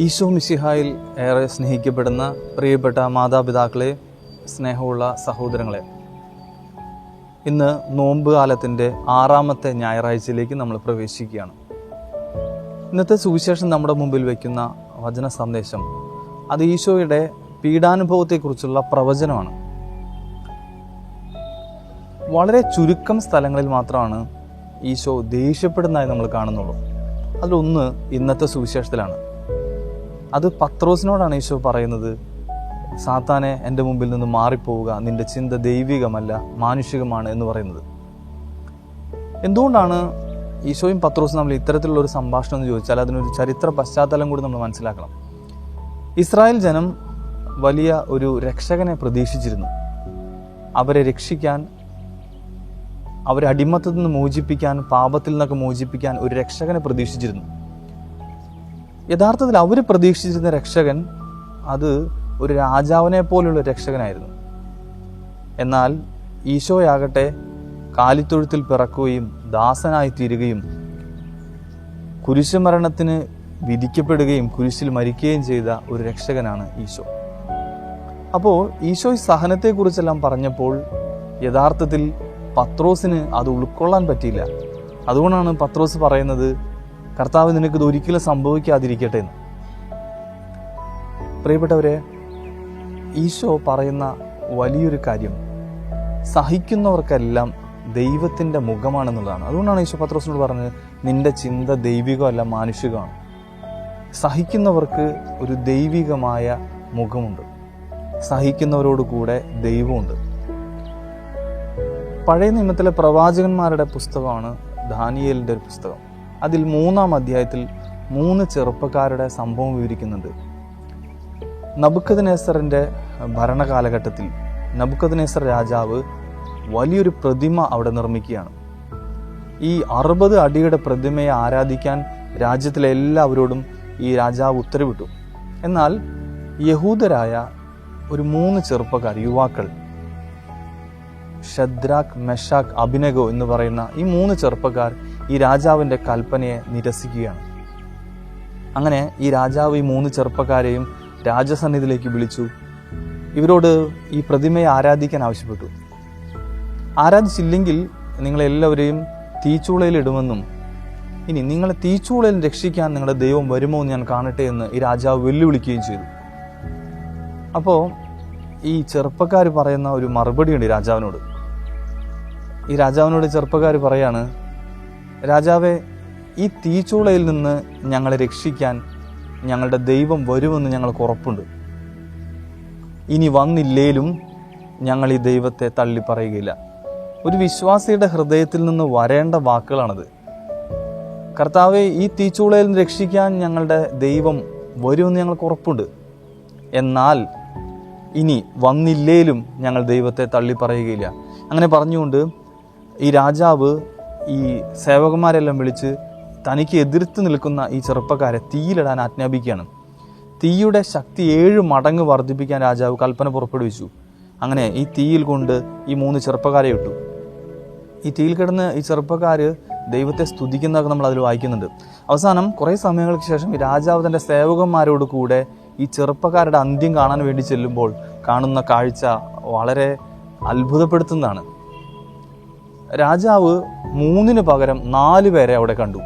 ഈശോ മിശിഹായിൽ ഏറെ സ്നേഹിക്കപ്പെടുന്ന പ്രിയപ്പെട്ട മാതാപിതാക്കളെ സ്നേഹമുള്ള സഹോദരങ്ങളെ ഇന്ന് നോമ്പ് കാലത്തിന്റെ ആറാമത്തെ ഞായറാഴ്ചയിലേക്ക് നമ്മൾ പ്രവേശിക്കുകയാണ്. ഇന്നത്തെ സുവിശേഷം നമ്മുടെ മുമ്പിൽ വയ്ക്കുന്ന വചന സന്ദേശം അത് ഈശോയുടെ പീഡാനുഭവത്തെക്കുറിച്ചുള്ള പ്രവചനമാണ്. വളരെ ചുരുക്കം സ്ഥലങ്ങളിൽ മാത്രമാണ് ഈശോ ദേഷ്യപ്പെടുന്നതായി നമ്മൾ കാണുന്നുള്ളൂ. അതിലൊന്ന് ഇന്നത്തെ സുവിശേഷത്തിലാണ്. അത് പത്രോസിനോടാണ് ഈശോ പറയുന്നത്. സാത്താനെ എന്റെ മുമ്പിൽ നിന്ന് മാറിപ്പോവുക നിന്റെ ചിന്ത ദൈവികമല്ല മാനുഷികമാണ് എന്ന് പറയുന്നത്. എന്തുകൊണ്ടാണ് ഈശോയും പത്രോസും നമ്മൾ ഇത്തരത്തിലുള്ള ഒരു സംഭാഷണം എന്ന് ചോദിച്ചാൽ അതിനൊരു ചരിത്ര പശ്ചാത്തലം കൂടി നമ്മൾ മനസ്സിലാക്കണം. ഇസ്രായേൽ ജനം വലിയ ഒരു രക്ഷകനെ പ്രതീക്ഷിച്ചിരുന്നു. അവരെ രക്ഷിക്കാൻ അവരെ അടിമത്തത്തിൽ നിന്ന് മോചിപ്പിക്കാൻ പാപത്തിൽ നിന്നൊക്കെ മോചിപ്പിക്കാൻ ഒരു രക്ഷകനെ പ്രതീക്ഷിച്ചിരുന്നു. യഥാർത്ഥത്തിൽ അവർ പ്രതീക്ഷിച്ചിരുന്ന രക്ഷകൻ അത് ഒരു രാജാവിനെ പോലുള്ള രക്ഷകനായിരുന്നു. എന്നാൽ ഈശോയാകട്ടെ കാലിത്തൊഴുത്തിൽ പിറക്കുകയും ദാസനായി തീരുകയും കുരിശുമരണത്തിന് വിധിക്കപ്പെടുകയും കുരിശിൽ മരിക്കുകയും ചെയ്ത ഒരു രക്ഷകനാണ് ഈശോ. അപ്പോൾ ഈശോ ഈ സഹനത്തെക്കുറിച്ചെല്ലാം പറഞ്ഞപ്പോൾ യഥാർത്ഥത്തിൽ പത്രോസിന് അത് ഉൾക്കൊള്ളാൻ പറ്റിയില്ല. അതുകൊണ്ടാണ് പത്രോസ് പറയുന്നത് കർത്താവ് നിനക്ക് ഇത് ഒരിക്കലും സംഭവിക്കാതിരിക്കട്ടെ എന്ന്. പ്രിയപ്പെട്ടവരെ ഈശോ പറയുന്ന വലിയൊരു കാര്യം. സഹിക്കുന്നവർക്കെല്ലാം ദൈവത്തിന്റെ മുഖമാണെന്നുള്ളതാണ്. അതുകൊണ്ടാണ് ഈശോ പത്രോസിനോട് പറഞ്ഞത് നിന്റെ ചിന്ത ദൈവികമല്ല മാനുഷികമാണ്. സഹിക്കുന്നവർക്ക് ഒരു ദൈവികമായ മുഖമുണ്ട്. സഹിക്കുന്നവരോട് കൂടെ ദൈവമുണ്ട്. പഴയ നിയമത്തിലെ പ്രവാചകന്മാരുടെ പുസ്തകമാണ് ദാനിയേലിന്റെ ഒരു പുസ്തകം. അതിൽ മൂന്നാം അധ്യായത്തിൽ മൂന്ന് ചെറുപ്പക്കാരുടെ സംഭവം വിവരിക്കുന്നുണ്ട്. നബുക്കദിനേസറിന്റെ ഭരണകാലഘട്ടത്തിൽ നബുക്കദിനേസർ രാജാവ് വലിയൊരു പ്രതിമ അവിടെ നിർമ്മിക്കുകയാണ്. ഈ അറുപത് അടിയുടെ പ്രതിമയെ ആരാധിക്കാൻ രാജ്യത്തിലെ എല്ലാവരോടും ഈ രാജാവ് ഉത്തരവിട്ടു. എന്നാൽ യഹൂദരായ ഒരു മൂന്ന് ചെറുപ്പക്കാർ യുവാക്കൾ ഷദ്രാഖ് മെഷാഖ് അഭിനഗോ എന്ന് പറയുന്ന ഈ മൂന്ന് ചെറുപ്പക്കാർ ഈ രാജാവിന്റെ കൽപ്പനയെ നിരസിക്കുകയാണ്. അങ്ങനെ ഈ രാജാവ് ഈ മൂന്ന് ചെറുപ്പക്കാരെയും രാജസന്നിധിയിലേക്ക് വിളിച്ചു. ഇവരോട് ഈ പ്രതിമയെ ആരാധിക്കാൻ ആവശ്യപ്പെട്ടു. ആരാധിച്ചില്ലെങ്കിൽ നിങ്ങളെല്ലാവരെയും തീച്ചൂളയിലിടുമെന്നും ഇനി നിങ്ങളെ തീച്ചൂളയിൽ രക്ഷിക്കാൻ നിങ്ങളുടെ ദൈവം വരുമോ എന്ന് ഞാൻ കാണട്ടെ എന്ന് ഈ രാജാവ് വെല്ലുവിളിക്കുകയും ചെയ്തു. അപ്പോൾ ഈ ചെറുപ്പക്കാർ പറയുന്ന ഒരു മറുപടിയുണ്ട് രാജാവിനോട്. ഈ രാജാവിനോട് ചെറുപ്പക്കാർ പറയാണ് രാജാവെ ഈ തീച്ചൂളയിൽ നിന്ന് ഞങ്ങളെ രക്ഷിക്കാൻ ഞങ്ങളുടെ ദൈവം വരുമെന്ന് ഞങ്ങൾക്ക് ഉറപ്പുണ്ട്. ഇനി വന്നില്ലേലും ഞങ്ങൾ ഈ ദൈവത്തെ തള്ളി പറയുകയില്ല ഒരു വിശ്വാസിയുടെ ഹൃദയത്തിൽ നിന്ന് വരേണ്ട വാക്കുകളാണത്. കർത്താവെ ഈ തീച്ചൂളയിൽ നിന്ന് രക്ഷിക്കാൻ ഞങ്ങളുടെ ദൈവം വരുമെന്ന് ഞങ്ങൾക്ക് ഉറപ്പുണ്ട്. എന്നാൽ ഇനി വന്നില്ലേലും ഞങ്ങൾ ദൈവത്തെ തള്ളി പറയുകയില്ല അങ്ങനെ പറഞ്ഞുകൊണ്ട് ഈ രാജാവ് ഈ സേവകന്മാരെല്ലാം വിളിച്ച് തനിക്ക് എതിർത്ത് നിൽക്കുന്ന ഈ ചെറുപ്പക്കാരെ തീയിലിടാൻ ആജ്ഞാപിക്കുകയാണ്. തീയുടെ ശക്തി ഏഴ് മടങ്ങ് വർദ്ധിപ്പിക്കാൻ രാജാവ് കൽപ്പന പുറപ്പെടുവിച്ചു. അങ്ങനെ ഈ തീയിൽ കൊണ്ട് ഈ മൂന്ന് ചെറുപ്പക്കാരെ ഇട്ടു. ഈ തീയിൽ കിടന്ന് ഈ ചെറുപ്പക്കാർ ദൈവത്തെ സ്തുതിക്കുന്നതൊക്കെ നമ്മൾ അതിൽ വായിക്കുന്നുണ്ട്. അവസാനം കുറേ സമയങ്ങൾക്ക് ശേഷം രാജാവ് തന്റെ സേവകന്മാരോട് കൂടെ ഈ ചെറുപ്പക്കാരുടെ അന്ത്യം കാണാൻ വേണ്ടി ചെല്ലുമ്പോൾ കാണുന്ന കാഴ്ച വളരെ അത്ഭുതപ്പെടുത്തുന്നതാണ്. രാജാവ് മൂന്നിന് പകരം നാല് പേരെ അവിടെ കണ്ടു.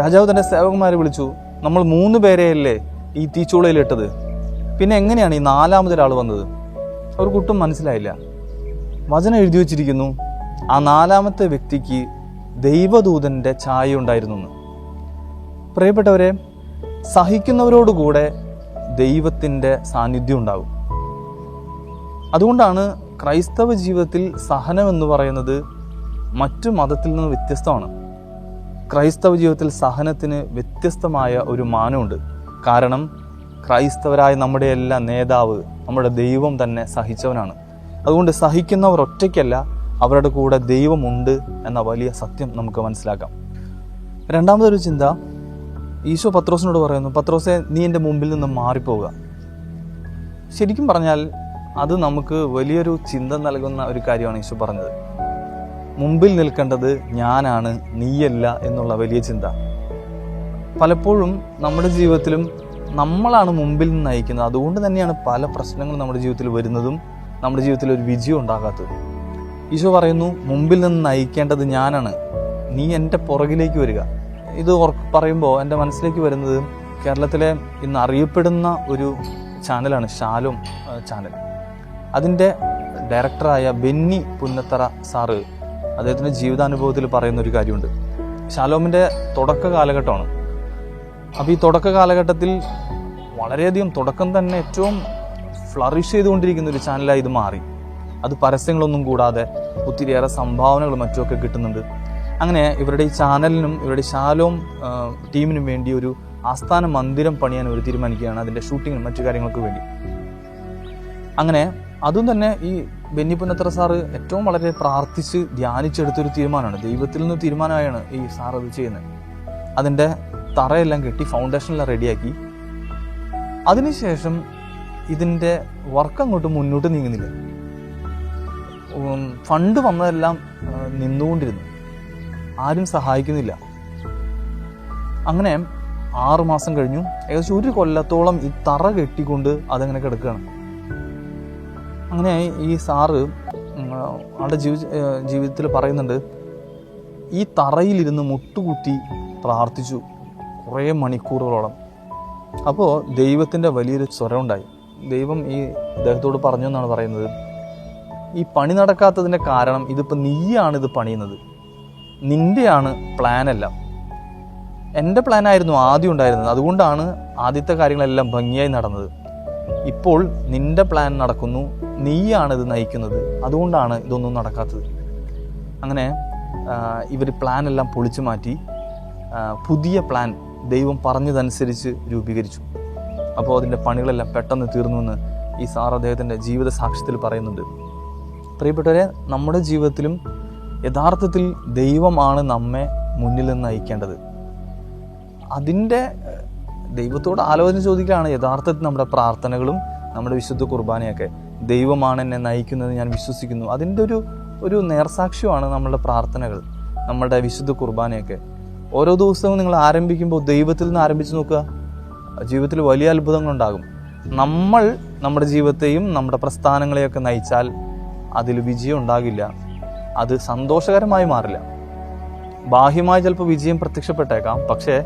രാജാവ് തന്റെ സേവകന്മാരെ വിളിച്ചു നമ്മൾ മൂന്ന് പേരെയല്ലേ ഈ തീച്ചൂളയിലിട്ടത് പിന്നെ എങ്ങനെയാണ് ഈ നാലാമതൊരാൾ വന്നത്? അവർക്കൊട്ടും മനസ്സിലായില്ല. വചനം എഴുതി വച്ചിരിക്കുന്നു ആ നാലാമത്തെ വ്യക്തിക്ക് ദൈവദൂതന്റെ ഛായ ഉണ്ടായിരുന്നു പ്രിയപ്പെട്ടവരെ സഹിക്കുന്നവരോടുകൂടെ ദൈവത്തിന്റെ സാന്നിധ്യം ഉണ്ടാകും. അതുകൊണ്ടാണ് ക്രൈസ്തവ ജീവിതത്തിൽ സഹനം എന്ന് പറയുന്നത് മറ്റു മതത്തിൽ നിന്ന് വ്യത്യസ്തമാണ്. ക്രൈസ്തവ ജീവിതത്തിൽ സഹനത്തിന് വ്യത്യസ്തമായ ഒരു മാനമുണ്ട്. കാരണം ക്രൈസ്തവരായ നമ്മുടെ എല്ലാ നേതാവ് നമ്മുടെ ദൈവം തന്നെ സഹിച്ചവനാണ്. അതുകൊണ്ട് സഹിക്കുന്നവർ ഒറ്റയ്ക്കല്ല അവരുടെ കൂടെ ദൈവമുണ്ട് എന്ന വലിയ സത്യം നമുക്ക് മനസ്സിലാക്കാം. രണ്ടാമതൊരു ചിന്ത ഈശോ പത്രോസിനോട് പറയുന്നു പത്രോസെ നീ എന്റെ മുമ്പിൽ നിന്ന് മാറിപ്പോവുക. ശരിക്കും പറഞ്ഞാൽ അത് നമുക്ക് വലിയൊരു ചിന്ത നൽകുന്ന ഒരു കാര്യമാണ് ഈശോ പറഞ്ഞത്. മുമ്പിൽ നിൽക്കേണ്ടത് ഞാനാണ് നീയല്ല എന്നുള്ള വലിയ ചിന്ത. പലപ്പോഴും നമ്മുടെ ജീവിതത്തിലും നമ്മളാണ് മുമ്പിൽ നിന്ന് നയിക്കുന്നത്. അതുകൊണ്ട് തന്നെയാണ് പല പ്രശ്നങ്ങളും നമ്മുടെ ജീവിതത്തിൽ വരുന്നതും നമ്മുടെ ജീവിതത്തിൽ ഒരു വിജയം ഉണ്ടാകാത്തത്. ഈശോ പറയുന്നു മുമ്പിൽ നിന്ന് നയിക്കേണ്ടത് ഞാനാണ്. നീ എന്റെ പുറകിലേക്ക് വരിക. ഇത് പറയുമ്പോൾ എന്റെ മനസ്സിലേക്ക് വരുന്നത് കേരളത്തിലെ ഇന്ന് അറിയപ്പെടുന്ന ഒരു ചാനലാണ് ഷാലോം ചാനൽ. അതിന്റെ ഡയറക്ടറായ ബെന്നി പുന്നത്തറ സാറ് അദ്ദേഹത്തിന്റെ ജീവിതാനുഭവത്തിൽ പറയുന്ന ഒരു കാര്യമുണ്ട്. ശാലോമിന്റെ തുടക്ക കാലഘട്ടമാണ്. അപ്പോൾ ഈ തുടക്ക കാലഘട്ടത്തിൽ വളരെയധികം തുടക്കം തന്നെ ഏറ്റവും ഫ്ലറിഷ് ചെയ്തുകൊണ്ടിരിക്കുന്ന ഒരു ചാനലായി ഇത് മാറി. അത് പരസ്യങ്ങളൊന്നും കൂടാതെ ഒത്തിരിയേറെ സംഭാവനകളും മറ്റുമൊക്കെ കിട്ടുന്നുണ്ട്. അങ്ങനെ ഇവരുടെ ഈ ചാനലിനും ഇവരുടെ ശാലോം ടീമിനും വേണ്ടി ഒരു ആസ്ഥാന മന്ദിരം പണിയാൻ ഒരു തീരുമാനിക്കുകയാണ്. അതിന്റെ ഷൂട്ടിങ്ങിനും മറ്റു കാര്യങ്ങൾക്കും വേണ്ടി. അങ്ങനെ അതും തന്നെ ഈ ബെന്നി പുന്നത്ര സാറ് ഏറ്റവും വളരെ പ്രാർത്ഥിച്ച് ധ്യാനിച്ചെടുത്തൊരു തീരുമാനമാണ്. ദൈവത്തിൽ നിന്ന് തീരുമാനമായാണ് ഈ സാർ അത് ചെയ്യുന്നത്. അതിന്റെ തറയെല്ലാം കെട്ടി ഫൗണ്ടേഷനെല്ലാം റെഡിയാക്കി അതിനുശേഷം ഇതിന്റെ വർക്ക് അങ്ങോട്ട് മുന്നോട്ട് നീങ്ങുന്നില്ല. ഫണ്ട് വന്നതെല്ലാം നിന്നുകൊണ്ടിരുന്നു. ആരും സഹായിക്കുന്നില്ല. അങ്ങനെ ആറുമാസം കഴിഞ്ഞു. ഏകദേശം ഒരു കൊല്ലത്തോളം ഈ തറ കെട്ടിക്കൊണ്ട് അതങ്ങനെ കിടക്കുകയാണ്. അങ്ങനെ ഈ സാറ് ആളുടെ ജീവി ജീവിതത്തിൽ പറയുന്നുണ്ട് ഈ തറയിലിരുന്ന് മുട്ടുകുത്തി പ്രാർത്ഥിച്ചു കുറേ മണിക്കൂറുകളോളം. അപ്പോൾ ദൈവത്തിന്റെ വലിയൊരു സ്വരമുണ്ടായി. ദൈവം ഈ അദ്ദേഹത്തോട് പറഞ്ഞു എന്നാണ് പറയുന്നത് ഈ പണി നടക്കാത്തതിന്റെ കാരണം ഇതിപ്പോൾ നീയാണ് ഇത് പണിയുന്നത്. നിന്റെയാണ് പ്ലാനെല്ലാം. എന്റെ പ്ലാനായിരുന്നു ആദ്യം ഉണ്ടായിരുന്നത്. അതുകൊണ്ടാണ് ആദ്യത്തെ കാര്യങ്ങളെല്ലാം ഭംഗിയായി നടന്നത്. ഇപ്പോൾ നിന്റെ പ്ലാൻ നടക്കുന്നു നീയാണ് ഇത് നയിക്കുന്നത്. അതുകൊണ്ടാണ് ഇതൊന്നും നടക്കാത്തത്. അങ്ങനെ ഇവർ പ്ലാൻ എല്ലാം പൊളിച്ചു മാറ്റി പുതിയ പ്ലാൻ ദൈവം പറഞ്ഞതനുസരിച്ച് രൂപീകരിച്ചു. അപ്പോൾ അതിന്റെ പണികളെല്ലാം പെട്ടെന്ന് തീർന്നുവെന്ന് ഈ സാർ അദ്ദേഹത്തിന്റെ ജീവിത സാക്ഷ്യത്തിൽ പറയുന്നുണ്ട്. പ്രിയപ്പെട്ടവരെ നമ്മുടെ ജീവിതത്തിലും യഥാർത്ഥത്തിൽ ദൈവമാണ് നമ്മെ മുന്നിൽ നിന്ന് നയിക്കേണ്ടത്. അതിന്റെ ദൈവത്തോട് ആലോചന ചോദിക്കുകയാണ് യഥാർത്ഥത്തിൽ നമ്മുടെ പ്രാർത്ഥനകളും നമ്മുടെ വിശുദ്ധ കുർബാനയൊക്കെ. ദൈവമാണ് എന്നെ നയിക്കുന്നത് ഞാൻ വിശ്വസിക്കുന്നു. അതിന്റെ ഒരു ഒരു നേർസാക്ഷ്യമാണ് നമ്മളുടെ പ്രാർത്ഥനകൾ നമ്മുടെ വിശുദ്ധ കുർബാനയൊക്കെ. ഓരോ ദിവസവും നിങ്ങൾ ആരംഭിക്കുമ്പോൾ ദൈവത്തിൽ നിന്ന് ആരംഭിച്ച് നോക്കുക. ജീവിതത്തിൽ വലിയ അത്ഭുതങ്ങളുണ്ടാകും. നമ്മൾ നമ്മുടെ ജീവിതത്തെയും നമ്മുടെ പ്രസ്ഥാനങ്ങളെയൊക്കെ നയിച്ചാൽ അതിൽ വിജയം ഉണ്ടാകില്ല. അത് സന്തോഷകരമായി മാറില്ല. ബാഹ്യമായി ചിലപ്പോൾ വിജയം പ്രത്യക്ഷപ്പെട്ടേക്കാം. പക്ഷേ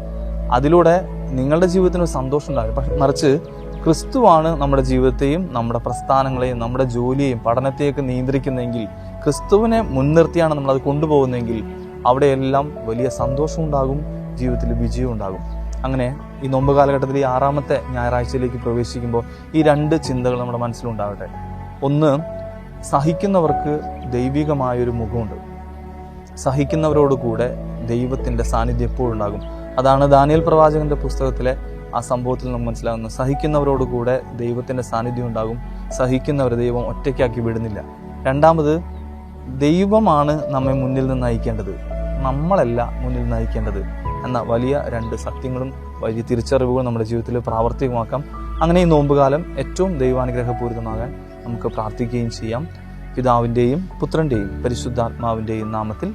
അതിലൂടെ നിങ്ങളുടെ ജീവിതത്തിന് ഒരു സന്തോഷം ഉണ്ടാകും. പക്ഷെ മറിച്ച് ക്രിസ്തുവാണ് നമ്മുടെ ജീവിതത്തെയും നമ്മുടെ പ്രസ്ഥാനങ്ങളെയും നമ്മുടെ ജോലിയെയും പഠനത്തെയൊക്കെ നിയന്ത്രിക്കുന്നതെങ്കിൽ ക്രിസ്തുവിനെ മുൻനിർത്തിയാണ് നമ്മൾ അത് കൊണ്ടുപോകുന്നതെങ്കിൽ അവിടെയെല്ലാം വലിയ സന്തോഷം ഉണ്ടാകും ജീവിതത്തിൽ വിജയം ഉണ്ടാകും. അങ്ങനെ ഈ നോമ്പ് കാലഘട്ടത്തിൽ ഈ ആറാമത്തെ ഞായറാഴ്ചയിലേക്ക് പ്രവേശിക്കുമ്പോൾ ഈ രണ്ട് ചിന്തകൾ നമ്മുടെ മനസ്സിലുണ്ടാവട്ടെ. ഒന്ന് സഹിക്കുന്നവർക്ക് ദൈവികമായൊരു മുഖമുണ്ട്. സഹിക്കുന്നവരോട് കൂടെ ദൈവത്തിന്റെ സാന്നിധ്യം എപ്പോഴും ഉണ്ടാകും. അതാണ് ദാനിയൽ പ്രവാചകന്റെ പുസ്തകത്തിലെ ആ സംഭവത്തിൽ നമുക്ക് മനസ്സിലാകുന്നത്. സഹിക്കുന്നവരോട് കൂടെ ദൈവത്തിന്റെ സാന്നിധ്യം ഉണ്ടാകും. സഹിക്കുന്നവരെ ദൈവം ഒറ്റയ്ക്കാക്കി വിടുന്നില്ല. രണ്ടാമത് ദൈവമാണ് നമ്മെ മുന്നിൽ നിന്ന് നയിക്കേണ്ടത്. നമ്മളല്ല മുന്നിൽ നയിക്കേണ്ടത് എന്ന വലിയ രണ്ട് സത്യങ്ങളും വലിയ തിരിച്ചറിവുകളും നമ്മുടെ ജീവിതത്തിൽ പ്രാവർത്തികമാക്കാം. അങ്ങനെ ഈ നോമ്പുകാലം ഏറ്റവും ദൈവാനുഗ്രഹപൂരിതമാകാൻ നമുക്ക് പ്രാർത്ഥിക്കുകയും ചെയ്യാം. പിതാവിന്റെയും പുത്രന്റെയും പരിശുദ്ധാത്മാവിന്റെയും നാമത്തിൽ